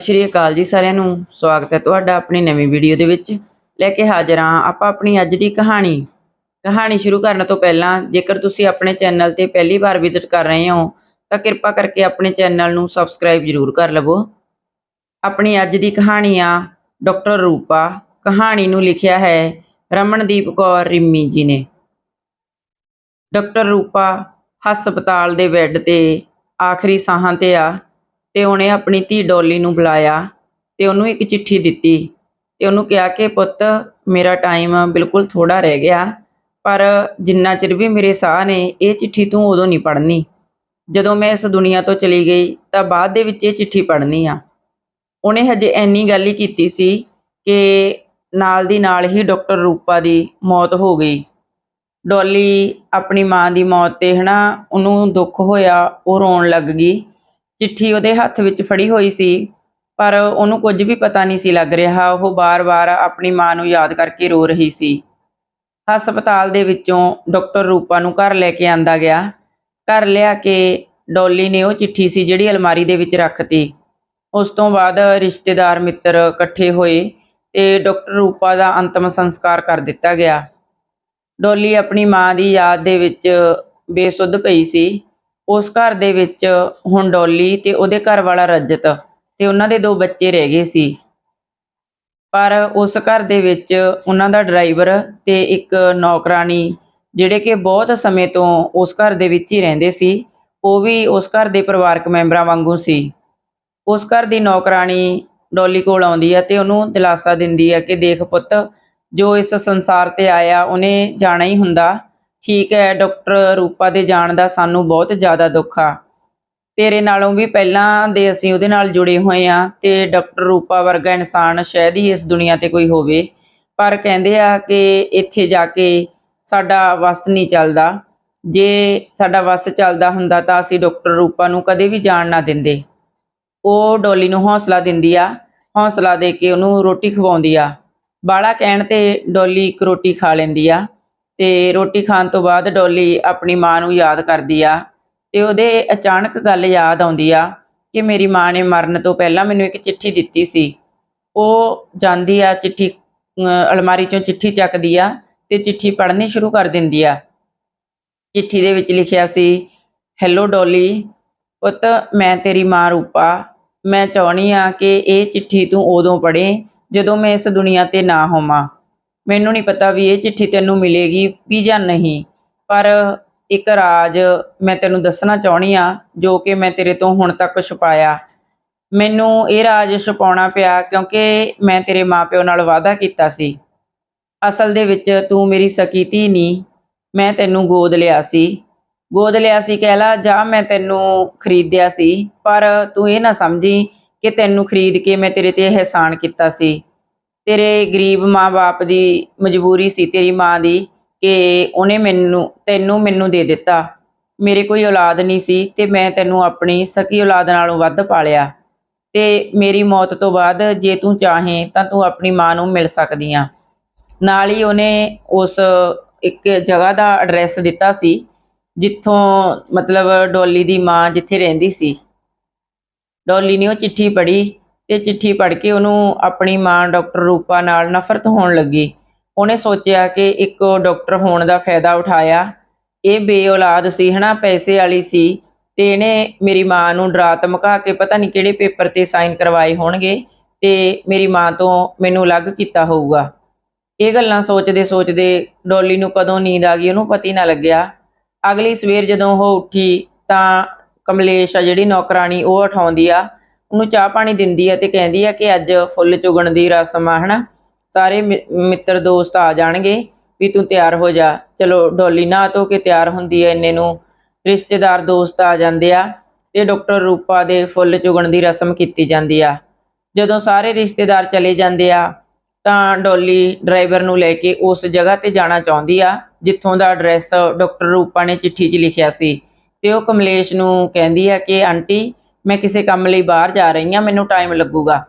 ਸ਼੍ਰੀ ਅਕਾਲ ਜੀ ਸਾਰਿਆਂ ਨੂੰ। ਸਵਾਗਤ ਹੈ ਤੁਹਾਡਾ ਆਪਣੀ ਨਵੀਂ ਵੀਡੀਓ ਦੇ ਵਿੱਚ। ਲੈ ਕੇ ਹਾਜ਼ਰ ਹਾਂ ਆਪਾਂ ਆਪਣੀ ਅੱਜ ਦੀ ਕਹਾਣੀ। ਕਹਾਣੀ ਸ਼ੁਰੂ ਕਰਨ ਤੋਂ ਪਹਿਲਾਂ ਜੇਕਰ ਤੁਸੀਂ ਆਪਣੇ ਚੈਨਲ ਤੇ ਪਹਿਲੀ ਵਾਰ ਵਿਜ਼ਿਟ ਕਰ ਰਹੇ ਹੋ, ਤਾਂ ਕਿਰਪਾ ਕਰਕੇ ਆਪਣੇ ਚੈਨਲ ਨੂੰ ਸਬਸਕ੍ਰਾਈਬ ਜ਼ਰੂਰ ਕਰ ਲਵੋ। ਆਪਣੀ ਅੱਜ ਦੀ ਕਹਾਣੀ ਆ ਡਾਕਟਰ ਰੂਪਾ। ਕਹਾਣੀ ਨੂੰ ਲਿਖਿਆ ਹੈ ਰਮਨਦੀਪ ਕੌਰ ਰਿੰਮੀ ਜੀ ਨੇ। ਡਾਕਟਰ ਰੂਪਾ ਹਸਪਤਾਲ ਦੇ ਬੈੱਡ ਤੇ ਆਖਰੀ ਸਾਹਾਂ ਤੇ ਆ। ਤੇ ਉਹਨੇ ਆਪਣੀ ਧੀ ਡੋਲੀ ਨੂੰ ਬੁਲਾਇਆ ਤੇ ਉਹਨੂੰ ਇੱਕ ਚਿੱਠੀ ਦਿੱਤੀ ਤੇ ਉਹਨੂੰ ਕਿਹਾ ਕਿ ਪੁੱਤ, ਮੇਰਾ ਟਾਈਮ ਬਿਲਕੁਲ ਥੋੜਾ ਰਹਿ ਗਿਆ, ਪਰ ਜਿੰਨਾ ਚਿਰ ਵੀ ਮੇਰੇ ਸਾਹ ਨੇ, ਇਹ ਚਿੱਠੀ ਤੂੰ ਉਦੋਂ ਨਹੀਂ ਪੜ੍ਹਨੀ। ਜਦੋਂ ਮੈਂ ਇਸ ਦੁਨੀਆ ਤੋਂ ਚਲੀ ਗਈ, ਤਾਂ ਬਾਅਦ ਦੇ ਵਿੱਚ ਇਹ ਚਿੱਠੀ ਪੜ੍ਹਨੀ ਆ। ਉਹਨੇ ਹਜੇ ਐਨੀ ਗੱਲ ਹੀ ਕੀਤੀ ਸੀ ਕਿ ਨਾਲ ਦੀ ਨਾਲ ਹੀ ਡਾਕਟਰ ਰੂਪਾ ਦੀ ਮੌਤ ਹੋ ਗਈ। ਡੋਲੀ ਆਪਣੀ ਮਾਂ ਦੀ ਮੌਤ ਤੇ ਹਨਾ, ਉਹਨੂੰ ਦੁੱਖ ਹੋਇਆ, ਉਹ ਰੋਣ ਲੱਗ ਗਈ। ਚਿੱਠੀ ਉਹਦੇ ਹੱਥ ਵਿੱਚ ਫੜੀ ਹੋਈ ਸੀ, ਪਰ ਉਹਨੂੰ ਕੁਝ ਵੀ ਪਤਾ ਨਹੀਂ ਸੀ ਲੱਗ ਰਿਹਾ। ਉਹ ਬਾਰ-ਬਾਰ ਆਪਣੀ ਮਾਂ ਨੂੰ ਯਾਦ ਕਰਕੇ ਰੋ ਰਹੀ ਸੀ। ਹਸਪਤਾਲ ਦੇ ਵਿੱਚੋਂ ਡਾਕਟਰ ਰੂਪਾ ਨੂੰ ਘਰ ਲੈ ਕੇ ਆਂਦਾ ਗਿਆ। ਘਰ ਲਿਆ ਕੇ ਡੋਲੀ ਨੇ ਉਹ ਚਿੱਠੀ ਸੀ ਜਿਹੜੀ ਅਲਮਾਰੀ ਦੇ ਵਿੱਚ ਰੱਖਤੀ। ਉਸ ਤੋਂ ਬਾਅਦ ਰਿਸ਼ਤੇਦਾਰ ਮਿੱਤਰ ਇਕੱਠੇ ਹੋਏ ਤੇ ਡਾਕਟਰ ਰੂਪਾ ਦਾ ਅੰਤਮ ਸੰਸਕਾਰ ਕਰ ਦਿੱਤਾ ਗਿਆ। ਡੋਲੀ ਆਪਣੀ ਮਾਂ ਦੀ ਯਾਦ ਦੇ ਵਿੱਚ ਬੇਸੁੱਧ ਪਈ ਸੀ। ਉਸ ਘਰ ਦੇ ਵਿੱਚ ਹੁਣ ਡੋਲੀ ਤੇ ਉਹਦੇ ਘਰ ਵਾਲਾ ਰਜਤ ਤੇ ਉਹਨਾਂ ਦੇ ਦੋ ਬੱਚੇ ਰਹਿ ਗਏ ਸੀ। ਪਰ ਉਸ ਘਰ ਦੇ ਵਿੱਚ ਉਹਨਾਂ ਦਾ ਡਰਾਈਵਰ ਤੇ ਇੱਕ ਨੌਕਰਾਨੀ ਜਿਹੜੇ ਕਿ ਬਹੁਤ ਸਮੇਂ ਤੋਂ ਉਸ ਘਰ ਦੇ ਵਿੱਚ ਹੀ ਰਹਿੰਦੇ ਸੀ, ਉਹ ਵੀ ਉਸ ਘਰ ਦੇ ਪਰਿਵਾਰਕ ਮੈਂਬਰਾਂ ਵਾਂਗੂ ਸੀ। ਉਸ ਘਰ ਦੀ ਨੌਕਰਾਨੀ ਡੋਲੀ ਕੋਲ ਆਉਂਦੀ ਹੈ ਤੇ ਉਹਨੂੰ ਦਿਲਾਸਾ ਦਿੰਦੀ ਹੈ ਕਿ ਦੇਖ ਪੁੱਤ, ਜੋ ਇਸ ਸੰਸਾਰ ਤੇ ਆਇਆ ਉਹਨੇ ਜਾਣਾ ਹੀ ਹੁੰਦਾ। ਠੀਕ ਹੈ, ਡਾਕਟਰ ਰੂਪਾ ਦੇ ਜਾਣ ਦਾ ਸਾਨੂੰ ਬਹੁਤ ਜ਼ਿਆਦਾ ਦੁੱਖ ਆ। ਤੇਰੇ ਨਾਲੋਂ ਵੀ ਪਹਿਲਾਂ ਦੇ ਅਸੀਂ ਉਹਦੇ ਨਾਲ ਜੁੜੇ ਹੋਏ ਆ ਤੇ ਡਾਕਟਰ ਰੂਪਾ ਵਰਗਾ ਇਨਸਾਨ ਸ਼ਾਇਦ ਹੀ ਇਸ ਦੁਨੀਆ ਤੇ ਕੋਈ ਹੋਵੇ। ਪਰ ਕਹਿੰਦੇ ਆ ਕਿ ਇੱਥੇ ਜਾ ਕੇ ਸਾਡਾ ਵਸ ਨਹੀਂ ਚੱਲਦਾ। ਜੇ ਸਾਡਾ ਵਸ ਚੱਲਦਾ ਹੁੰਦਾ ਤਾਂ ਅਸੀਂ ਡਾਕਟਰ ਰੂਪਾ ਨੂੰ ਕਦੇ ਵੀ ਜਾਣ ਨਾ ਦਿੰਦੇ। ਉਹ ਡੋਲੀ ਨੂੰ ਹੌਸਲਾ ਦਿੰਦੀ ਆ, ਹੌਸਲਾ ਦੇ ਕੇ ਉਹਨੂੰ ਰੋਟੀ ਖਵਾਉਂਦੀ ਆ। ਬਾਲਾ ਕਹਿਣ ਤੇ ਡੋਲੀ ਇੱਕ ਰੋਟੀ ਖਾ ਲੈਂਦੀ ਆ। ਤੇ ਰੋਟੀ ਖਾਣ ਤੋਂ ਬਾਅਦ ਡੋਲੀ ਆਪਣੀ ਮਾਂ ਨੂੰ ਯਾਦ ਕਰਦੀ ਆ ਤੇ ਉਹਦੇ ਅਚਾਨਕ ਗੱਲ ਯਾਦ ਆਉਂਦੀ ਆ ਕਿ ਮੇਰੀ ਮਾਂ ਨੇ ਮਰਨ ਤੋਂ ਪਹਿਲਾਂ ਮੈਨੂੰ ਇੱਕ ਚਿੱਠੀ ਦਿੱਤੀ ਸੀ। ਉਹ ਜਾਂਦੀ ਆ ਚਿੱਠੀ ਅਲਮਾਰੀ ਚੋਂ ਚਿੱਠੀ ਚੱਕਦੀ ਆ ਤੇ ਚਿੱਠੀ ਪੜ੍ਹਨੀ ਸ਼ੁਰੂ ਕਰ ਦਿੰਦੀ ਆ। ਚਿੱਠੀ ਦੇ ਵਿੱਚ ਲਿਖਿਆ ਸੀ, ਹੈਲੋ ਡੋਲੀ, ਪੁੱਤ, ਮੈਂ ਤੇਰੀ ਮਾਂ ਰੂਪਾ। ਮੈਂ ਚਾਹਣੀ ਆ ਕਿ ਇਹ ਚਿੱਠੀ ਤੂੰ ਉਦੋਂ ਪੜ੍ਹੇ ਜਦੋਂ ਮੈਂ ਇਸ ਦੁਨੀਆ ਤੇ ਨਾ ਹੋਵਾਂ। ਮੈਨੂੰ ਨਹੀਂ ਪਤਾ ਵੀ ਇਹ ਚਿੱਠੀ ਤੈਨੂੰ ਮਿਲੇਗੀ ਵੀ ਜਾਂ ਨਹੀਂ। ਪਰ ਇੱਕ ਰਾਜ ਮੈਂ ਤੈਨੂੰ ਦੱਸਣਾ ਚਾਹਣੀ ਆ ਜੋ ਕਿ ਮੈਂ ਤੇਰੇ ਤੋਂ ਹੁਣ ਤੱਕ ਛੁਪਾਇਆ। ਮੈਨੂੰ ਇਹ ਰਾਜ ਛੁਪਾਉਣਾ ਪਿਆ ਕਿਉਂਕਿ ਮੈਂ ਤੇਰੇ ਮਾਪਿਓ ਨਾਲ ਵਾਅਦਾ ਕੀਤਾ ਸੀ। ਅਸਲ ਦੇ ਵਿੱਚ ਤੂੰ ਮੇਰੀ ਸਕੀ ਧੀ ਨਹੀਂ, ਮੈਂ ਤੈਨੂੰ ਗੋਦ ਲਿਆ ਸੀ। ਗੋਦ ਲਿਆ ਸੀ ਕਹਿ ਲਾ, ਜਾਂ ਮੈਂ ਤੈਨੂੰ ਖਰੀਦਿਆ ਸੀ, ਪਰ ਤੂੰ ਇਹ ਨਾ ਸਮਝੀ ਕਿ ਤੈਨੂੰ ਖਰੀਦ ਕੇ ਮੈਂ ਤੇਰੇ ਤੇ ਇਹਸਾਨ ਕੀਤਾ ਸੀ। ਤੇਰੇ ਗਰੀਬ ਮਾਂ-ਬਾਪ ਦੀ ਮਜਬੂਰੀ ਸੀ, ਤੇਰੀ ਮਾਂ ਦੀ, ਕਿ ਉਹਨੇ ਮੈਨੂੰ, ਤੈਨੂੰ ਮੈਨੂੰ ਦੇ ਦਿੱਤਾ। ਮੇਰੇ ਕੋਈ ਔਲਾਦ ਨਹੀਂ ਸੀ ਤੇ ਮੈਂ ਤੈਨੂੰ ਆਪਣੀ ਸਕੀ ਔਲਾਦ ਨਾਲੋਂ ਵੱਧ ਪਾਲਿਆ। ਤੇ ਮੇਰੀ ਮੌਤ ਤੋਂ ਬਾਅਦ ਜੇ ਤੂੰ ਚਾਹੇ ਤਾਂ ਤੂੰ ਆਪਣੀ ਮਾਂ ਨੂੰ ਮਿਲ ਸਕਦੀ ਆ ਨਾਲ ਹੀ ਉਹਨੇ ਉਸ ਇੱਕ ਜਗ੍ਹਾ ਦਾ ਐਡਰੈਸ ਦਿੱਤਾ ਸੀ, ਜਿੱਥੋਂ ਮਤਲਬ ਡੋਲੀ ਦੀ ਮਾਂ ਜਿੱਥੇ ਰਹਿੰਦੀ ਸੀ। ਡੋਲੀ ਨੇ ਉਹ ਚਿੱਠੀ ਪੜ੍ਹੀ ਤੇ ਚਿੱਠੀ ਪੜ੍ਹ ਕੇ ਉਹਨੂੰ ਆਪਣੀ ਮਾਂ ਡਾਕਟਰ ਰੂਪਾ ਨਾਲ ਨਫ਼ਰਤ ਹੋਣ ਲੱਗੀ। ਉਹਨੇ ਸੋਚਿਆ ਕਿ ਇੱਕ ਡਾਕਟਰ ਹੋਣ ਦਾ ਫਾਇਦਾ ਉਠਾਇਆ। ਇਹ ਬੇਔਲਾਦ ਸੀ, ਹਨਾ? ਪੈਸੇ ਵਾਲੀ ਸੀ ਤੇ ਇਹਨੇ ਮੇਰੀ ਮਾਂ ਨੂੰ ਡਰਾ ਧਮਕਾ ਕੇ ਪਤਾ ਨਹੀਂ ਕਿਹੜੇ ਪੇਪਰ ਤੇ ਸਾਈਨ ਕਰਵਾਏ ਹੋਣਗੇ ਤੇ ਮੇਰੀ ਮਾਂ ਤੋਂ ਮੈਨੂੰ ਅਲੱਗ ਕੀਤਾ ਹੋਊਗਾ। ਇਹ ਗੱਲਾਂ ਸੋਚਦੇ ਸੋਚਦੇ ਡੋਲੀ ਨੂੰ ਕਦੋਂ ਨੀਂਦ ਆ ਗਈ, ਉਹਨੂੰ ਪਤੀ ਨਾ ਲੱਗਿਆ। ਅਗਲੀ ਸਵੇਰ ਜਦੋਂ ਉਹ ਉੱਠੀ ਤਾਂ ਕਮਲੇਸ਼ ਆ, ਜਿਹੜੀ ਨੌਕਰਾਨੀ ਉਹ ਉਠਾਉਂਦੀ ਆ। ਉਹਨੂੰ ਚਾਹ ਪਾਣੀ ਦਿੰਦੀ ਆ ਤੇ ਕਹਿੰਦੀ ਆ ਕਿ ਅੱਜ ਫੁੱਲ ਚੁਗਣ ਦੀ ਰਸਮ ਆ, ਹਨਾ? ਸਾਰੇ ਮਿ- ਮਿੱਤਰ ਦੋਸਤ ਆ ਜਾਣਗੇ ਵੀ ਤੂੰ ਤਿਆਰ ਹੋ ਜਾ। ਚਲੋ, ਡੋਲੀ ਨਹਾ ਧੋ ਕੇ ਤਿਆਰ ਹੁੰਦੀ ਹੈ ਇੰਨੇ ਨੂੰ। ਰਿਸ਼ਤੇਦਾਰ ਦੋਸਤ ਆ ਜਾਂਦੇ ਆ ਤੇ ਡਾਕਟਰ ਰੂਪਾ ਦੇ ਫੁੱਲ ਚੁਗਣ ਦੀ ਰਸਮ ਕੀਤੀ ਜਾਂਦੀ ਆ। ਜਦੋਂ ਸਾਰੇ ਰਿਸ਼ਤੇਦਾਰ ਚਲੇ ਜਾਂਦੇ ਆ, ਤਾਂ ਡੋਲੀ ਡਰਾਈਵਰ ਨੂੰ ਲੈ ਕੇ ਉਸ ਜਗ੍ਹਾ ਤੇ ਜਾਣਾ ਚਾਹੁੰਦੀ ਆ, ਜਿੱਥੋਂ ਦਾ ਐਡਰੈਸ ਡਾਕਟਰ ਰੂਪਾ ਨੇ ਚਿੱਠੀ 'ਚ ਲਿਖਿਆ ਸੀ। ਤੇ ਉਹ ਕਮਲੇਸ਼ ਨੂੰ ਕਹਿੰਦੀ ਆ ਕਿ, ਆਂਟੀ ਮੈਂ ਕਿਸੇ ਕੰਮ ਲਈ ਬਾਹਰ ਜਾ ਰਹੀ ਹਾਂ, ਮੈਨੂੰ ਟਾਈਮ ਲੱਗੂਗਾ।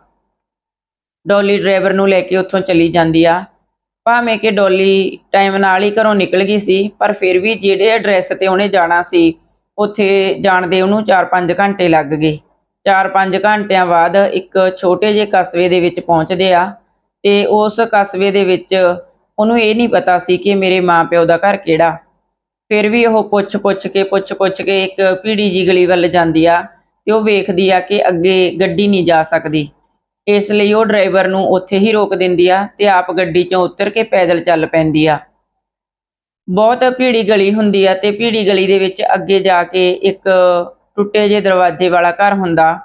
ਡੋਲੀ ਡਰਾਈਵਰ ਨੂੰ ਲੈ ਕੇ ਉੱਥੋਂ ਚਲੀ ਜਾਂਦੀ ਆ। ਭਾਵੇਂ ਕਿ ਡੋਲੀ ਟਾਈਮ ਨਾਲ ਹੀ ਘਰੋਂ ਨਿਕਲ ਗਈ ਸੀ, ਪਰ ਫਿਰ ਵੀ ਜਿਹੜੇ ਐਡਰੈਸ ਤੇ ਉਹਨੇ ਜਾਣਾ ਸੀ, ਉੱਥੇ ਜਾਣ ਦੇ ਉਹਨੂੰ 4-5 ਘੰਟੇ ਲੱਗ ਗਏ। 4-5 ਘੰਟਿਆਂ ਬਾਅਦ ਇੱਕ ਛੋਟੇ ਜਿਹੇ ਕਸਬੇ ਦੇ ਵਿੱਚ ਪਹੁੰਚਦੇ ਆ ਤੇ ਉਸ ਕਸਬੇ ਦੇ ਵਿੱਚ ਉਹਨੂੰ ਇਹ ਨਹੀਂ ਪਤਾ ਸੀ ਕਿ ਮੇਰੇ ਮਾਪਿਓ ਦਾ ਘਰ ਕਿਹੜਾ। ਫਿਰ ਵੀ ਉਹ ਪੁੱਛ ਪੁੱਛ ਕੇ ਪੁੱਛ ਪੁੱਛ ਕੇ ਇੱਕ ਭੀੜੀ ਜੀ ਗਲੀ ਵੱਲ ਜਾਂਦੀ ਆ। ਤੇ ਉਹ ਵੇਖਦੀ ਆ ਕਿ ਅੱਗੇ ਗੱਡੀ ਨਹੀਂ ਜਾ ਸਕਦੀ। ਇਸ ਲਈ ਉਹ ਡਰਾਈਵਰ ਨੂੰ ਉੱਥੇ ਹੀ ਰੋਕ ਦਿੰਦੀ ਆ ਤੇ ਆਪ ਗੱਡੀ 'ਚੋਂ ਉਤਰ ਕੇ ਪੈਦਲ ਚੱਲ ਪੈਂਦੀ ਆ। ਬਹੁਤ ਭੀੜੀ ਗਲੀ ਹੁੰਦੀ ਆ ਤੇ ਭੀੜੀ ਗਲੀ ਦੇ ਵਿੱਚ ਅੱਗੇ ਜਾ ਕੇ ਇੱਕ ਟੁੱਟੇ ਜਿਹੇ ਦਰਵਾਜ਼ੇ ਵਾਲਾ ਘਰ ਹੁੰਦਾ।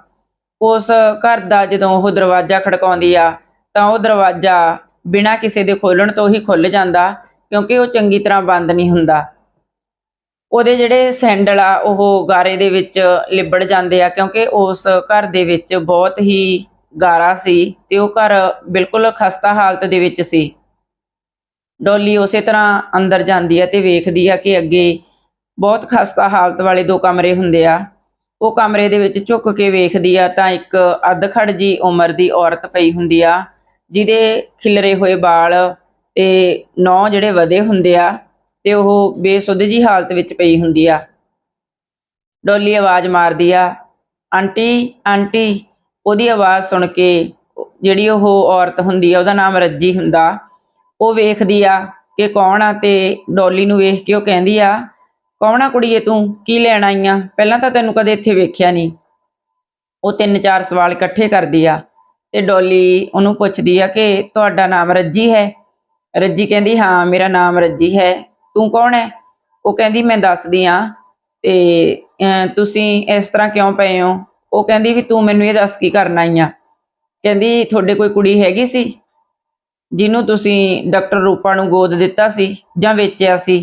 ਉਸ ਘਰ ਦਾ ਜਦੋਂ ਉਹ ਦਰਵਾਜ਼ਾ ਖੜਕਾਉਂਦੀ ਆ ਤਾਂ ਉਹ ਦਰਵਾਜ਼ਾ ਬਿਨਾਂ ਕਿਸੇ ਦੇ ਖੋਲਣ ਤੋਂ ਹੀ ਖੁੱਲ ਜਾਂਦਾ ਕਿਉਂਕਿ ਉਹ ਚੰਗੀ ਤਰ੍ਹਾਂ ਬੰਦ ਨਹੀਂ ਹੁੰਦਾ। ਉਹਦੇ ਜਿਹੜੇ ਸੈਂਡਲ ਆ, ਉਹ ਗਾਰੇ ਦੇ ਵਿੱਚ ਲਿਬੜ ਜਾਂਦੇ ਆ, ਕਿਉਂਕਿ ਉਸ ਘਰ ਦੇ ਵਿੱਚ ਬਹੁਤ ਹੀ ਗਾਰਾ ਸੀ ਤੇ ਉਹ ਘਰ ਬਿਲਕੁਲ ਖਸਤਾ ਹਾਲਤ ਦੇ ਵਿੱਚ ਸੀ। ਡੋਲੀ ਉਸੇ ਤਰ੍ਹਾਂ ਅੰਦਰ ਜਾਂਦੀ ਹੈ ਤੇ ਵੇਖਦੀ ਆ ਕਿ ਅੱਗੇ ਬਹੁਤ ਖਸਤਾ ਹਾਲਤ ਵਾਲੇ ਦੋ ਕਮਰੇ ਹੁੰਦੇ ਆ। ਉਹ ਕਮਰੇ ਦੇ ਵਿੱਚ ਝੁੱਕ ਕੇ ਵੇਖਦੀ ਆ ਤਾਂ ਇੱਕ ਅੱਧਖੜ ਜੀ ਉਮਰ ਦੀ ਔਰਤ ਪਈ ਹੁੰਦੀ ਆ, ਜਿਹਦੇ ਖਿਲਰੇ ਹੋਏ ਵਾਲ ਤੇ ਨੌ ਜਿਹੜੇ ਵਧੇ ਹੁੰਦੇ ਆ ਤੇ ਉਹ ਬੇਸੁੱਧ ਜੀ ਹਾਲਤ ਵਿੱਚ ਪਈ ਹੁੰਦੀ ਆ। ਡੋਲੀ ਆਵਾਜ਼ ਮਾਰਦੀ ਆ, ਆਂਟੀ ਆਂਟੀ। ਉਹਦੀ ਆਵਾਜ਼ ਸੁਣ ਕੇ ਜਿਹੜੀ ਉਹ ਔਰਤ ਹੁੰਦੀ ਆ, ਉਹਦਾ ਨਾਮ ਰੱਜੀ ਹੁੰਦਾ। ਉਹ ਵੇਖਦੀ ਆ ਕਿ ਕੌਣ ਆ ਤੇ ਡੋਲੀ ਨੂੰ ਵੇਖ ਕੇ ਉਹ ਕਹਿੰਦੀ ਆ, ਕੌਣ ਆ ਕੁੜੀਏ ਤੂੰ? ਕੀ ਲੈਣ ਆਈ ਆ? ਪਹਿਲਾਂ ਤਾਂ ਤੈਨੂੰ ਕਦੇ ਇੱਥੇ ਵੇਖਿਆ ਨਹੀਂ ਉਹ ਤਿੰਨ ਚਾਰ ਸਵਾਲ ਇਕੱਠੇ ਕਰਦੀ ਆ ਤੇ ਡੋਲੀ ਉਹਨੂੰ ਪੁੱਛਦੀ ਆ ਕਿ ਤੁਹਾਡਾ ਨਾਮ ਰੱਜੀ ਹੈ? ਰੱਜੀ ਕਹਿੰਦੀ, ਹਾਂ, ਮੇਰਾ ਨਾਮ ਰੱਜੀ ਹੈ। ਤੂੰ ਕੌਣ ਹੈ ਉਹ ਕਹਿੰਦੀ, ਮੈਂ ਦੱਸਦੀ ਆ ਤੇ ਤੁਸੀਂ ਇਸ ਤਰ੍ਹਾਂ ਕਿਉਂ ਪਏ ਹੋ? ਉਹ ਕਹਿੰਦੀ ਵੀ, ਤੂੰ ਮੈਨੂੰ ਇਹ ਦੱਸ ਕੀ ਕਰਨਾ ਆਈ ਆ? ਕਹਿੰਦੀ, ਤੁਹਾਡੇ ਕੋਈ ਕੁੜੀ ਹੈਗੀ ਸੀ ਜਿਹਨੂੰ ਤੁਸੀਂ ਡਾਕਟਰ ਰੂਪਾ ਨੂੰ ਗੋਦ ਦਿੱਤਾ ਸੀ ਜਾਂ ਵੇਚਿਆ ਸੀ?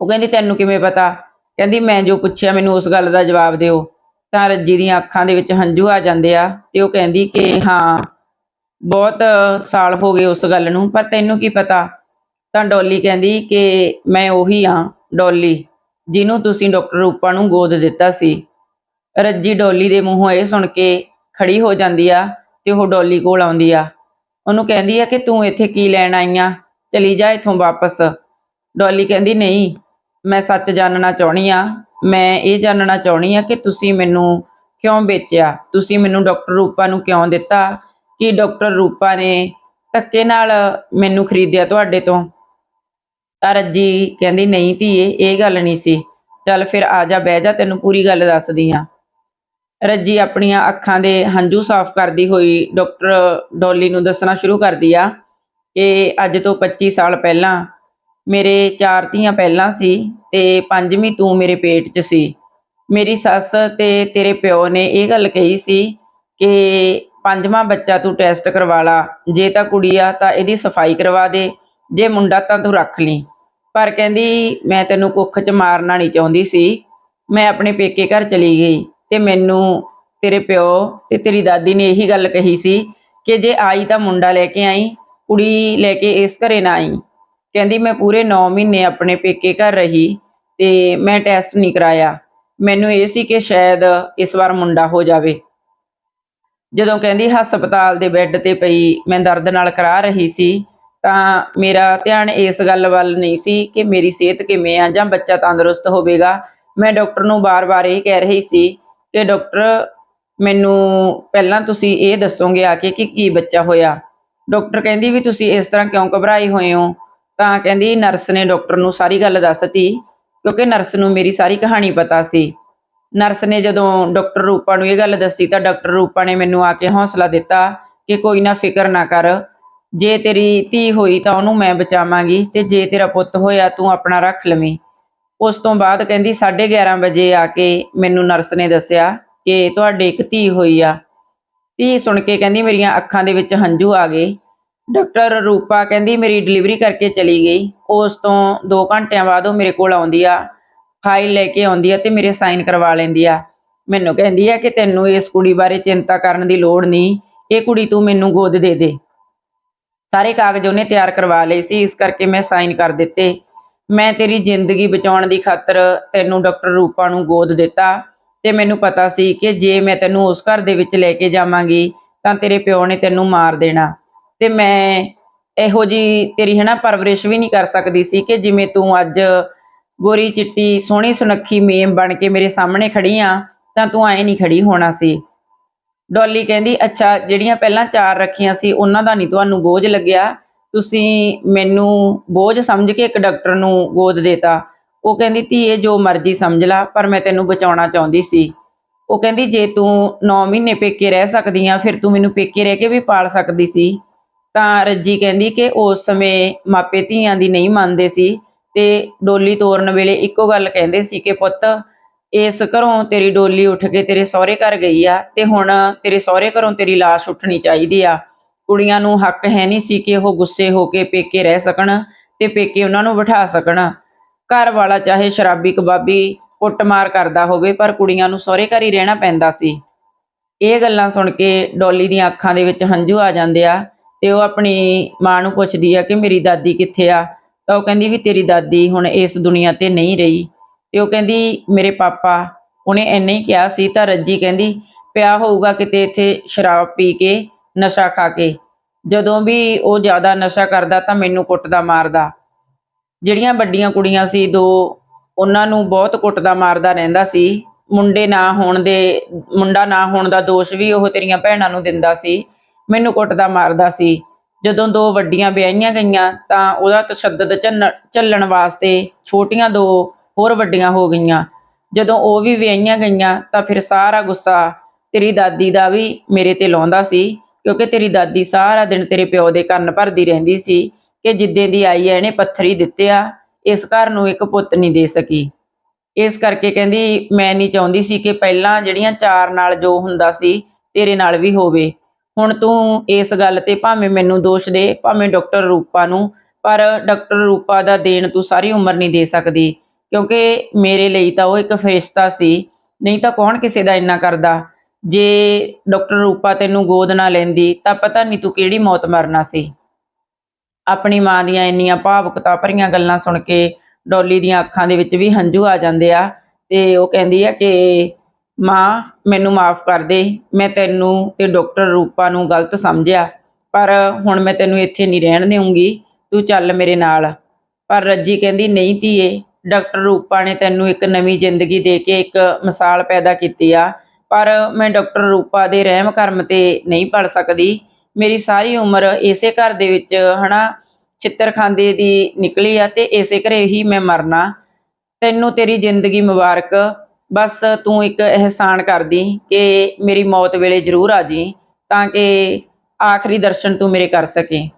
ਉਹ ਕਹਿੰਦੀ, ਤੈਨੂੰ ਕਿਵੇਂ ਪਤਾ? ਕਹਿੰਦੀ, ਮੈਂ ਜੋ ਪੁੱਛਿਆ, ਮੈਨੂੰ ਉਸ ਗੱਲ ਦਾ ਜਵਾਬ ਦਿਓ। ਤਾਂ ਰੱਜੀ ਦੀਆਂ ਅੱਖਾਂ ਦੇ ਵਿੱਚ ਹੰਝੂ ਆ ਜਾਂਦੇ ਆ ਤੇ ਉਹ ਕਹਿੰਦੀ ਕਿ, ਹਾਂ, ਬਹੁਤ ਸਾਲ ਹੋ ਗਏ ਉਸ ਗੱਲ ਨੂੰ, ਪਰ ਤੈਨੂੰ ਕੀ ਪਤਾ? ਤਾਂ ਡੋਲੀ ਕਹਿੰਦੀ ਕਿ ਮੈਂ ਉਹੀ ਹਾਂ, ਡੋਲੀ, ਜਿਹਨੂੰ ਤੁਸੀਂ ਡਾਕਟਰ ਰੂਪਾ ਨੂੰ ਗੋਦ ਦਿੱਤਾ ਸੀ। ਰੱਜੀ ਡੋਲੀ ਦੇ ਮੂੰਹੋਂ ਇਹ ਸੁਣ ਕੇ ਖੜੀ ਹੋ ਜਾਂਦੀ ਆ ਤੇ ਉਹ ਡੋਲੀ ਕੋਲ ਆਉਂਦੀ ਆ। ਉਹਨੂੰ ਕਹਿੰਦੀ ਆ ਕਿ ਤੂੰ ਇੱਥੇ ਕੀ ਲੈਣ ਆਈ ਆ? ਚਲੀ ਜਾ ਇੱਥੋਂ ਵਾਪਸ। ਡੋਲੀ ਕਹਿੰਦੀ, ਨਹੀਂ, ਮੈਂ ਸੱਚ ਜਾਣਨਾ ਚਾਹਣੀ ਆ। ਮੈਂ ਇਹ ਜਾਣਨਾ ਚਾਹਣੀ ਆ ਕਿ ਤੁਸੀਂ ਮੈਨੂੰ ਕਿਉਂ ਵੇਚਿਆ? ਤੁਸੀਂ ਮੈਨੂੰ ਡਾਕਟਰ ਰੂਪਾ ਨੂੰ ਕਿਉਂ ਦਿੱਤਾ? ਕਿ ਡਾਕਟਰ ਰੂਪਾ ਨੇ ਧੱਕੇ ਨਾਲ ਮੈਨੂੰ ਖਰੀਦਿਆ ਤੁਹਾਡੇ ਤੋਂ? ਤਾਂ ਰੱਜੀ ਕਹਿੰਦੀ, ਨਹੀਂ ਧੀਏ, ਇਹ ਗੱਲ ਨਹੀਂ ਸੀ। ਚੱਲ ਫਿਰ ਆ ਜਾ, ਬਹਿ ਜਾ, ਤੈਨੂੰ ਪੂਰੀ ਗੱਲ ਦੱਸਦੀ ਆ ਰੱਜੀ ਆਪਣੀਆਂ ਅੱਖਾਂ ਦੇ ਹੰਝੂ ਸਾਫ਼ ਕਰਦੀ ਹੋਈ ਡਾਕਟਰ ਡੋਲੀ ਨੂੰ ਦੱਸਣਾ ਸ਼ੁਰੂ ਕਰਦੀ ਆ ਕਿ ਅੱਜ ਤੋਂ 25 ਸਾਲ ਪਹਿਲਾਂ ਮੇਰੇ ਚਾਰ ਧੀਆਂ ਪਹਿਲਾਂ ਸੀ ਤੇ ਪੰਜਵੀਂ ਤੂੰ ਮੇਰੇ ਪੇਟ 'ਚ ਸੀ। ਮੇਰੀ ਸੱਸ ਤੇ ਤੇਰੇ ਪਿਓ ਨੇ ਇਹ ਗੱਲ ਕਹੀ ਸੀ ਕਿ ਪੰਜਵਾਂ ਬੱਚਾ ਤੂੰ ਟੈਸਟ ਕਰਵਾ ਲਾ। ਜੇ ਤਾਂ ਕੁੜੀ ਆ, ਤਾਂ ਇਹਦੀ ਸਫ਼ਾਈ ਕਰਵਾ ਦੇ। ਜੇ ਮੁੰਡਾ ਤਾਂ ਤੂੰ ਰੱਖ ਲਈ। ਪਰ ਕਹਿੰਦੀ, ਮੈਂ ਤੈਨੂੰ ਕੁੱਖ 'ਚ ਮਾਰਨਾ ਨਹੀਂ ਚਾਹੁੰਦੀ ਸੀ। ਮੈਂ ਆਪਣੇ ਪੇਕੇ ਘਰ ਚਲੀ ਗਈ ਤੇ ਮੈਨੂੰ ਤੇਰੇ ਪਿਓ ਤੇ ਤੇਰੀ ਦਾਦੀ ਨੇ ਇਹੀ ਗੱਲ ਕਹੀ ਸੀ ਕਿ ਜੇ ਆਈ ਤਾਂ ਮੁੰਡਾ ਲੈ ਕੇ ਆਈ, ਕੁੜੀ ਲੈ ਕੇ ਇਸ ਘਰੇ ਨਾ ਆਈ। ਕਹਿੰਦੀ, ਮੈਂ ਪੂਰੇ 9 ਮਹੀਨੇ ਆਪਣੇ ਪੇਕੇ ਘਰ ਰਹੀ ਤੇ ਮੈਂ ਟੈਸਟ ਨਹੀਂ ਕਰਾਇਆ। ਮੈਨੂੰ ਇਹ ਸੀ ਕਿ ਸ਼ਾਇਦ ਇਸ ਵਾਰ ਮੁੰਡਾ ਹੋ ਜਾਵੇ। ਜਦੋਂ ਕਹਿੰਦੀ ਹਸਪਤਾਲ ਦੇ ਬੈੱਡ ਤੇ ਪਈ, ਮੈਂ ਦਰਦ ਨਾਲ ਕਰਾ ਰਹੀ ਸੀ ਤਾਂ ਮੇਰਾ ਧਿਆਨ ਇਸ ਗੱਲ ਵੱਲ ਨਹੀਂ ਸੀ ਕਿ ਮੇਰੀ ਸਿਹਤ ਕਿਵੇਂ ਆ ਜਾਂ ਬੱਚਾ ਤੰਦਰੁਸਤ ਹੋਵੇਗਾ। ਮੈਂ ਡਾਕਟਰ ਨੂੰ ਬਾਰ-ਬਾਰ ਇਹ ਕਹਿ ਰਹੀ ਸੀ ਕਿ ਡਾਕਟਰ, ਮੈਨੂੰ ਪਹਿਲਾਂ ਤੁਸੀਂ ਇਹ ਦੱਸੋਗੇ ਆ ਕੇ ਕਿ ਕੀ ਬੱਚਾ ਹੋਇਆ। ਡਾਕਟਰ ਕਹਿੰਦੀ ਵੀ ਤੁਸੀਂ ਇਸ ਤਰ੍ਹਾਂ ਕਿਉਂ ਘਬਰਾਏ ਹੋਏ ਹੋ? ਤਾਂ ਕਹਿੰਦੀ ਨਰਸ ਨੇ ਡਾਕਟਰ ਨੂੰ ਸਾਰੀ ਗੱਲ ਦੱਸਤੀ ਕਿਉਂਕਿ ਨਰਸ ਨੂੰ ਮੇਰੀ ਸਾਰੀ ਕਹਾਣੀ ਪਤਾ ਸੀ। ਨਰਸ ਨੇ ਜਦੋਂ ਡਾਕਟਰ ਰੂਪਾ ਨੂੰ ਇਹ ਗੱਲ ਦੱਸੀ ਤਾਂ ਡਾਕਟਰ ਰੂਪਾ ਨੇ ਮੈਨੂੰ ਆ ਕੇ ਹੌਸਲਾ ਦਿੱਤਾ ਕਿ ਕੋਈ ਨਾ ਫਿਕਰ ਨਾ ਕਰ। ਜੇ ਤੇਰੀ ਧੀ ਹੋਈ ਤਾਂ ਉਹਨੂੰ ਮੈਂ ਬਚਾਵਾਂਗੀ ਤੇ ਜੇ ਤੇਰਾ ਪੁੱਤ ਹੋਇਆ ਤੂੰ ਆਪਣਾ ਰੱਖ ਲਵੀਂ। ਉਸ ਤੋਂ ਬਾਅਦ ਕਹਿੰਦੀ 11:30 ਵਜੇ ਆ ਕੇ ਮੈਨੂੰ ਨਰਸ ਨੇ ਦੱਸਿਆ ਕਿ ਤੁਹਾਡੇ ਇੱਕ ਧੀ ਹੋਈ ਆ। ਧੀ ਸੁਣ ਕੇ ਕਹਿੰਦੀ ਮੇਰੀਆਂ ਅੱਖਾਂ ਦੇ ਵਿੱਚ ਹੰਝੂ ਆ ਗਏ। ਡਾਕਟਰ ਰੂਪਾ ਕਹਿੰਦੀ ਮੇਰੀ ਡਿਲੀਵਰੀ ਕਰਕੇ ਚਲੀ ਗਈ। ਉਸ ਤੋਂ 2 ਘੰਟਿਆਂ ਬਾਅਦ ਉਹ ਮੇਰੇ ਕੋਲ ਆਉਂਦੀ ਆ, ਫਾਈਲ ਲੈ ਕੇ ਆਉਂਦੀ ਆ ਤੇ ਮੇਰੇ ਸਾਈਨ ਕਰਵਾ ਲੈਂਦੀ ਆ। ਮੈਨੂੰ ਕਹਿੰਦੀ ਆ ਕਿ ਤੈਨੂੰ ਇਸ ਕੁੜੀ ਬਾਰੇ ਚਿੰਤਾ ਕਰਨ ਦੀ ਲੋੜ ਨਹੀਂ, ਇਹ ਕੁੜੀ ਤੂੰ ਮੈਨੂੰ ਗੋਦ ਦੇ ਦੇ। ਸਾਰੇ ਕਾਗਜ਼ ਉਹਨੇ ਤਿਆਰ ਕਰਵਾ ਲਏ ਸੀ, ਇਸ ਕਰਕੇ ਮੈਂ ਸਾਈਨ ਕਰ ਦਿੱਤੇ। ਮੈਂ ਤੇਰੀ ਜ਼ਿੰਦਗੀ ਬਚਾਉਣ ਦੀ ਖਾਤਰ ਤੈਨੂੰ ਡਾਕਟਰ ਰੂਪਾ ਨੂੰ ਗੋਦ ਦਿੱਤਾ ਤੇ ਮੈਨੂੰ ਪਤਾ ਸੀ ਕਿ ਜੇ ਮੈਂ ਤੈਨੂੰ ਉਸ ਘਰ ਦੇ ਵਿੱਚ ਲੈ ਕੇ ਜਾਵਾਂਗੀ, ਤਾਂ ਤੇਰੇ ਪਿਓ ਨੇ ਤੈਨੂੰ ਮਾਰ ਦੇਣਾ। ਤੇ ਮੈਂ ਇਹੋ ਜੀ ਤੇਰੀ ਹਨਾ ਪਰਵਰਿਸ਼ ਵੀ ਨਹੀਂ ਕਰ ਸਕਦੀ ਸੀ ਕਿ ਜਿਵੇਂ ਤੂੰ ਅੱਜ ਗੋਰੀ ਚਿੱਟੀ ਸੋਹਣੀ ਸੁਨੱਖੀ ਮੇਮ ਬਣ ਕੇ ਮੇਰੇ ਸਾਹਮਣੇ ਖੜੀ ਆ, ਤਾਂ ਤੂੰ ਐ ਨਹੀਂ ਖੜੀ ਹੋਣਾ ਸੀ। ਡੋਲੀ ਕਹਿੰਦੀ, ਅੱਛਾ, ਜਿਹੜੀਆਂ ਪਹਿਲਾਂ ਚਾਰ ਰੱਖੀਆਂ ਸੀ, ਉਹਨਾਂ ਦਾ ਨਹੀਂ ਤੁਹਾਨੂੰ ਬੋਝ ਲੱਗਿਆ? ਤੁਸੀਂ ਮੈਨੂੰ ਬੋਝ ਸਮਝ ਕੇ ਇੱਕ ਡਾਕਟਰ ਨੂੰ ਗੋਦ ਦੇਤਾ। ਉਹ ਕਹਿੰਦੀ, ਧੀਏ, ਜੋ ਮਰਜ਼ੀ ਸਮਝ ਲਾ, ਪਰ ਮੈਂ ਤੈਨੂੰ ਬਚਾਉਣਾ ਚਾਹੁੰਦੀ ਸੀ। ਉਹ ਕਹਿੰਦੀ, ਜੇ ਤੂੰ 9 ਮਹੀਨੇ ਪੇਕੇ ਰਹਿ ਸਕਦੀ ਆ, ਫਿਰ ਤੂੰ ਮੈਨੂੰ ਪੇਕੇ ਰਹਿ ਕੇ ਵੀ ਪਾਲ ਸਕਦੀ ਸੀ। ਤਾਂ ਰੱਜੀ ਕਹਿੰਦੀ ਕਿ ਉਸ ਸਮੇਂ ਮਾਪੇ ਧੀਆਂ ਦੀ ਨਹੀਂ ਮੰਨਦੇ ਸੀ ਤੇ ਡੋਲੀ ਤੋਰਨ ਵੇਲੇ ਇੱਕੋ ਗੱਲ ਕਹਿੰਦੇ ਸੀ ਕਿ ਪੁੱਤ ਇਸ ਘਰੋਂ ਤੇਰੀ ਡੋਲੀ ਉੱਠ ਕੇ ਤੇਰੇ ਸਹੁਰੇ ਘਰ ਗਈ ਆ ਤੇ ਹੁਣ ਤੇਰੇ ਸਹੁਰੇ ਘਰੋਂ ਤੇਰੀ ਲਾਸ਼ ਉੱਠਣੀ ਚਾਹੀਦੀ ਆ। ਕੁੜੀਆਂ ਨੂੰ ਹੱਕ ਹੈ ਨਹੀਂ ਸੀ ਕਿ ਉਹ ਗੁੱਸੇ ਹੋ ਕੇ ਪੇਕੇ ਰਹਿ ਸਕਣ ਤੇ ਪੇਕੇ ਉਹਨਾਂ ਨੂੰ ਬਿਠਾ ਸਕਣ। ਘਰ ਵਾਲਾ ਚਾਹੇ ਸ਼ਰਾਬੀ ਕਬਾਬੀ ਕੁੱਟਮਾਰ ਕਰਦਾ ਹੋਵੇ, ਪਰ ਕੁੜੀਆਂ ਨੂੰ ਸਹੁਰੇ ਘਰ ਹੀ ਰਹਿਣਾ ਪੈਂਦਾ ਸੀ। ਇਹ ਗੱਲਾਂ ਸੁਣ ਕੇ ਡੋਲੀ ਦੀਆਂ ਅੱਖਾਂ ਦੇ ਵਿੱਚ ਹੰਝੂ ਆ ਜਾਂਦੇ ਆ ਤੇ ਉਹ ਆਪਣੀ ਮਾਂ ਨੂੰ ਪੁੱਛਦੀ ਆ ਕਿ ਮੇਰੀ ਦਾਦੀ ਕਿੱਥੇ ਆ? ਤਾਂ ਉਹ ਕਹਿੰਦੀ ਵੀ ਤੇਰੀ ਦਾਦੀ ਹੁਣ ਇਸ ਦੁਨੀਆ ਤੇ ਨਹੀਂ ਰਹੀ। ਤੇ ਉਹ ਕਹਿੰਦੀ, ਮੇਰੇ ਪਾਪਾ। ਉਹਨੇ ਇੰਨੇ ਹੀ ਕਿਹਾ ਸੀ, ਤਾਂ ਰੱਜੀ ਕਹਿੰਦੀ, ਪਿਆ ਹੋਊਗਾ ਕਿਤੇ ਇੱਥੇ ਸ਼ਰਾਬ ਪੀ ਕੇ, ਨਸ਼ਾ ਖਾ ਕੇ। ਜਦੋਂ ਵੀ ਉਹ ਜ਼ਿਆਦਾ ਨਸ਼ਾ ਕਰਦਾ, ਤਾਂ ਮੈਨੂੰ ਕੁੱਟਦਾ ਮਾਰਦਾ। ਜਿਹੜੀਆਂ ਵੱਡੀਆਂ ਕੁੜੀਆਂ ਸੀ, ਦੋ, ਉਹਨਾਂ ਨੂੰ ਬਹੁਤ ਕੁੱਟਦਾ ਮਾਰਦਾ ਰਹਿੰਦਾ ਸੀ। ਮੁੰਡੇ ਨਾ ਹੋਣ ਦੇ, ਮੁੰਡਾ ਨਾ ਹੋਣ ਦਾ ਦੋਸ਼ ਵੀ ਉਹ ਤੇਰੀਆਂ ਭੈਣਾਂ ਨੂੰ ਦਿੰਦਾ ਸੀ। ਮੈਨੂੰ ਕੁੱਟਦਾ ਮਾਰਦਾ ਸੀ। ਜਦੋਂ ਦੋ ਵੱਡੀਆਂ ਵਿਆਹੀਆਂ ਗਈਆਂ, ਤਾਂ ਉਹਦਾ ਤਸ਼ੱਦਦ ਝੱਲਣ- ਝੱਲਣ ਵਾਸਤੇ ਛੋਟੀਆਂ ਦੋ ਹੋਰ ਵੱਡੀਆਂ ਹੋ ਗਈਆਂ। ਜਦੋਂ ਉਹ ਵੀ ਵਿਆਹੀਆਂ ਗਈਆਂ ਤਾਂ ਫਿਰ ਸਾਰਾ ਗੁੱਸਾ ਤੇਰੀ ਦਾਦੀ ਦਾ ਵੀ ਮੇਰੇ ਤੇ ਲਾਉਂਦਾ ਸੀ, ਕਿਉਂਕਿ ਤੇਰੀ ਦਾਦੀ ਸਾਰਾ ਦਿਨ ਤੇਰੇ ਪਿਓ ਦੇ ਕੰਨ ਭਰਦੀ ਰਹਿੰਦੀ ਸੀ ਕਿ ਜਿੱਦੇ ਦੀ ਆਈ ਐ ਇਹਨੇ ਪੱਥਰ ਹੀ ਦਿੱਤੇ ਆ ਇਸ ਘਰ ਨੂੰ ਇੱਕ ਪੁੱਤ ਨਹੀਂ ਦੇ ਸਕੀ। ਇਸ ਕਰਕੇ ਕਹਿੰਦੀ, ਮੈਂ ਨਹੀਂ ਚਾਹੁੰਦੀ ਸੀ ਕਿ ਪਹਿਲਾਂ ਜਿਹੜੀਆਂ ਚਾਰ ਨਾਲ ਜੋ ਹੁੰਦਾ ਸੀ ਤੇਰੇ ਨਾਲ ਵੀ ਹੋਵੇ। ਹੁਣ ਤੂੰ ਇਸ ਗੱਲ ਤੇ ਭਾਵੇਂ ਮੈਨੂੰ ਦੋਸ਼ ਦੇ, ਭਾਵੇਂ ਡਾਕਟਰ ਰੂਪਾ ਨੂੰ, ਪਰ ਡਾਕਟਰ ਰੂਪਾ ਦਾ ਦੇਣ ਤੂੰ ਸਾਰੀ ਉਮਰ ਨਹੀਂ ਦੇ ਸਕਦੀ। ਕਿਉਂਕਿ ਮੇਰੇ ਲਈ ਤਾਂ ਉਹ ਇੱਕ ਫਰਿਸ਼ਤਾ ਸੀ। ਨਹੀਂ ਤਾਂ ਕੌਣ ਕਿਸੇ ਦਾ ਇੰਨਾ ਕਰਦਾ? ਜੇ ਡਾਕਟਰ ਰੂਪਾ ਤੈਨੂੰ ਗੋਦ ਨਾ ਲੈਂਦੀ, ਤਾਂ ਪਤਾ ਨਹੀਂ ਤੂੰ ਕਿਹੜੀ ਮੌਤ ਮਰਨਾ ਸੀ। ਆਪਣੀ ਮਾਂ ਦੀਆਂ ਇੰਨੀਆਂ ਭਾਵੁਕਤਾ ਭਰੀਆਂ ਗੱਲਾਂ ਸੁਣ ਕੇ ਡੋਲੀ ਦੀਆਂ ਅੱਖਾਂ ਦੇ ਵਿੱਚ ਵੀ ਹੰਝੂ ਆ ਜਾਂਦੇ ਆ ਤੇ ਉਹ ਕਹਿੰਦੀ ਆ ਕਿ ਮਾਂ, ਮੈਨੂੰ ਮਾਫ ਕਰ ਦੇ। ਮੈਂ ਤੈਨੂੰ ਤੇ ਡਾਕਟਰ ਰੂਪਾ ਨੂੰ ਗਲਤ ਸਮਝਿਆ, ਪਰ ਹੁਣ ਮੈਂ ਤੈਨੂੰ ਇੱਥੇ ਨਹੀਂ ਰਹਿਣ ਦੇਵਾਂਗੀ ਤੂੰ ਚੱਲ ਮੇਰੇ ਨਾਲ। ਪਰ ਰੱਜੀ ਕਹਿੰਦੀ, ਨਹੀਂ ਧੀਏ ਡਾਕਟਰ ਰੂਪਾ ਨੇ ਤੈਨੂੰ ਇੱਕ ਨਵੀਂ ਜ਼ਿੰਦਗੀ ਦੇ ਕੇ ਇੱਕ ਮਿਸਾਲ ਪੈਦਾ ਕੀਤੀ ਆ, ਪਰ ਮੈਂ ਡਾਕਟਰ ਰੂਪਾ ਦੇ ਰਹਿਮ ਕਰਮ ਤੇ ਨਹੀਂ ਪੜ ਸਕਦੀ। ਮੇਰੀ ਸਾਰੀ ਉਮਰ ਇਸੇ ਘਰ ਦੇ ਵਿੱਚ, ਹਨਾ, ਚਿੱਤਰ ਖਾਂਦੇ ਦੀ ਨਿਕਲੀ ਆ ਤੇ ਇਸੇ ਘਰੇ ਹੀ ਮੈਂ ਮਰਨਾ। ਤੈਨੂੰ ਤੇਰੀ ਜ਼ਿੰਦਗੀ ਮੁਬਾਰਕ। ਬਸ ਤੂੰ ਇੱਕ ਅਹਿਸਾਨ ਕਰਦੀ ਕਿ ਮੇਰੀ ਮੌਤ ਵੇਲੇ ਜ਼ਰੂਰ ਆ ਜੀ, ਤਾਂ ਕਿ ਆਖਰੀ ਦਰਸ਼ਨ ਤੂੰ ਮੇਰੇ ਕਰ ਸਕੇ।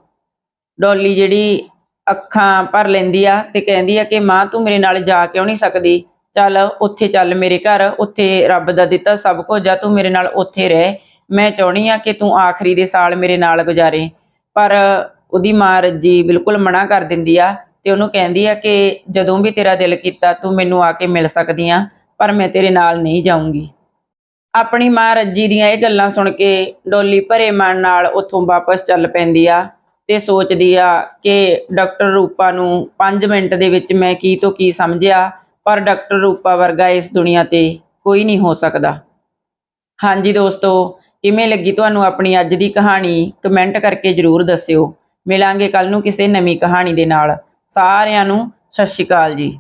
ਡੋਲੀ ਜਿਹੜੀ ਅੱਖਾਂ ਭਰ ਲੈਂਦੀ ਆ ਤੇ ਕਹਿੰਦੀ ਆ ਕਿ ਮਾਂ, ਤੂੰ ਮੇਰੇ ਨਾਲ ਜਾ ਕਿਉਂ ਨਹੀਂ ਸਕਦੀ? ਚੱਲ ਉੱਥੇ ਚੱਲ ਮੇਰੇ ਘਰ, ਉੱਥੇ ਰੱਬ ਦਾ ਦਿੱਤਾ ਸਭ ਕੁਝ ਆ, ਤੂੰ ਮੇਰੇ ਨਾਲ ਉੱਥੇ ਰਹਿ। ਮੈਂ ਚਾਹਣੀ ਆ ਕਿ ਤੂੰ ਆਖਰੀ ਦੇ ਸਾਲ ਮੇਰੇ ਨਾਲ ਗੁਜ਼ਾਰੇ। ਪਰ ਉਹਦੀ ਮਾਂ ਰੱਜੀ ਬਿਲਕੁਲ ਮਨਾ ਕਰ ਦਿੰਦੀ ਆ ਤੇ ਉਹਨੂੰ ਕਹਿੰਦੀ ਆ ਕਿ ਜਦੋਂ ਵੀ ਤੇਰਾ ਦਿਲ ਕੀਤਾ, ਤੂੰ ਮੈਨੂੰ ਆ ਕੇ ਮਿਲ ਸਕਦੀ ਆ, ਪਰ ਮੈਂ ਤੇਰੇ ਨਾਲ ਨਹੀਂ ਜਾਊਂਗੀ। ਆਪਣੀ ਮਾਂ ਰੱਜੀ ਦੀਆਂ ਇਹ ਗੱਲਾਂ ਸੁਣ ਕੇ ਡੋਲੀ ਭਰੇ ਮਨ ਨਾਲ ਉੱਥੋਂ ਵਾਪਸ ਚੱਲ ਪੈਂਦੀ ਆ। ਤੇ ਸੋਚਦੀ ਆ ਕਿ ਡਾਕਟਰ ਰੂਪਾ ਨੂੰ 5 ਮਿੰਟ ਦੇ ਵਿੱਚ ਮੈਂ ਕੀ ਤੋਂ ਕੀ ਸਮਝਿਆ, ਪਰ ਡਾਕਟਰ ਰੂਪਾ ਵਰਗਾ ਇਸ ਦੁਨੀਆ ਤੇ ਕੋਈ ਨਹੀਂ ਹੋ ਸਕਦਾ। ਹਾਂਜੀ ਦੋਸਤੋ, ਕਿਵੇਂ ਲੱਗੀ ਤੁਹਾਨੂੰ ਆਪਣੀ ਅੱਜ ਦੀ ਕਹਾਣੀ? ਕਮੈਂਟ ਕਰਕੇ ਜਰੂਰ ਦੱਸਿਓ। ਮਿਲਾਂਗੇ ਕੱਲ ਨੂੰ ਕਿਸੇ ਨਵੀਂ ਕਹਾਣੀ ਦੇ ਨਾਲ। ਸਾਰਿਆਂ ਨੂੰ ਸਤਿ ਸ਼੍ਰੀ ਅਕਾਲ ਜੀ।